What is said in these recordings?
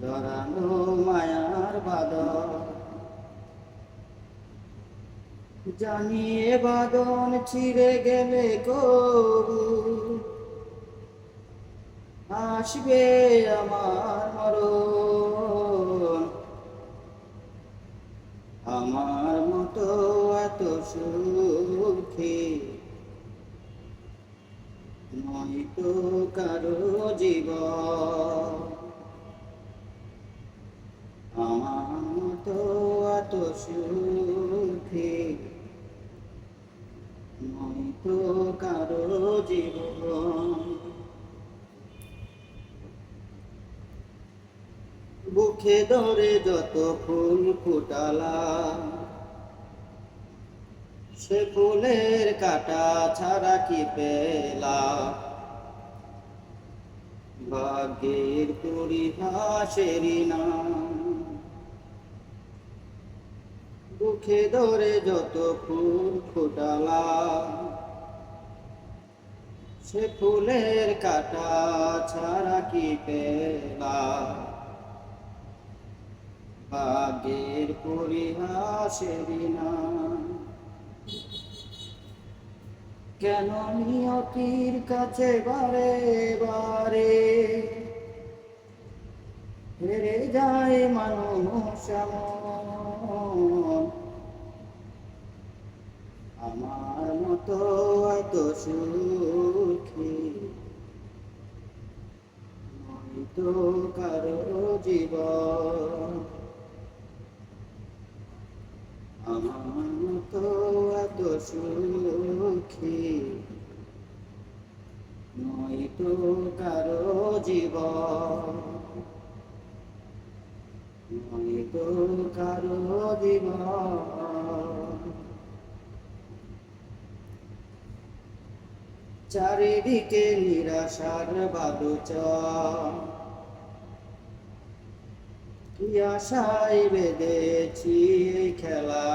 জড়ানো মায়ার বাদর জানিয়ে বাদন ছিঁড়ে গেলে কবু। আসবে আমার মরণ। আমার মতো এত সুখী নয় তো কারও জীবন আমার মতো এত সুখী কারও জীবন। বুকে ধরে যত ফুল ফুটালা, সে ফুলের কাটা ছাড়া কি পেলা? ভাগ্যের পরিহাসেরই নাম বুকে ধরে যত ফুল ফুটালা, সে ফুলের কাটা ছাড়া কি পেলা? ভাগ্যের পরিহাসেরই নাম কেন নিয়তির কাছে বারে বারে হেরে যায় মানুষ এমন। আমার মতো এত সুখী। নয়তো কারও জীবন। আমার মতো এত সুখী। নয়তো কারও জীবন। নয়তো কারও জীবন। চারিদিকে নিরাশার বালুচ কি আশায় বেঁধেছি খেলা।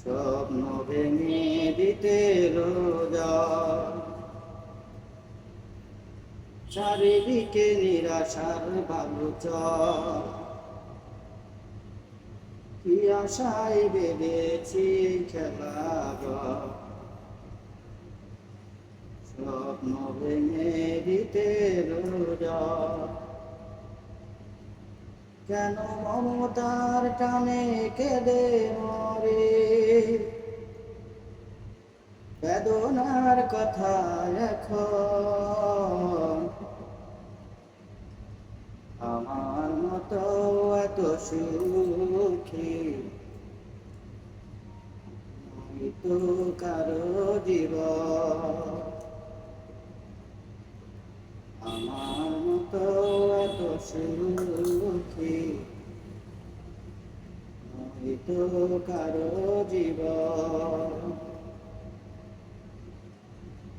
স্বপ্ন ভেঙে দিতে রোজা। চারিদিকে নিরাশার বালুচ কি আশায় বেঁধেছি খেলা ঘর। স্বপ্ন ভেঙে দিতে কেন মমতার টানে কেঁদে মরে বেদনার কথা এখন আমার মতো এত সুখী। তো কারও জীবন। আমার মতো এত সুখী। নয়তো কারও জীবন।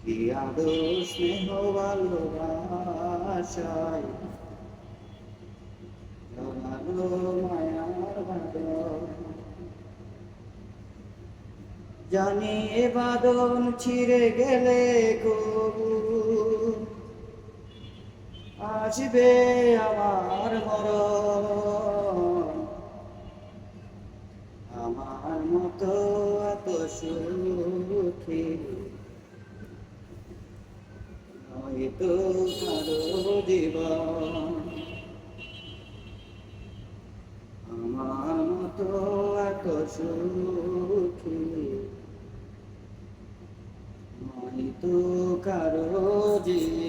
কি আদো স্নেহ ভালোবাসায় জড়ালো মায়ার বাদন জানি এ বাদন ছিঁড়ে গেলে কবু। আসবে আমার মরণ। আমার মতো এত সুখী। নয়তো কারও জীবন। আমার মতো এত সুখী নয়তো কারও জীবন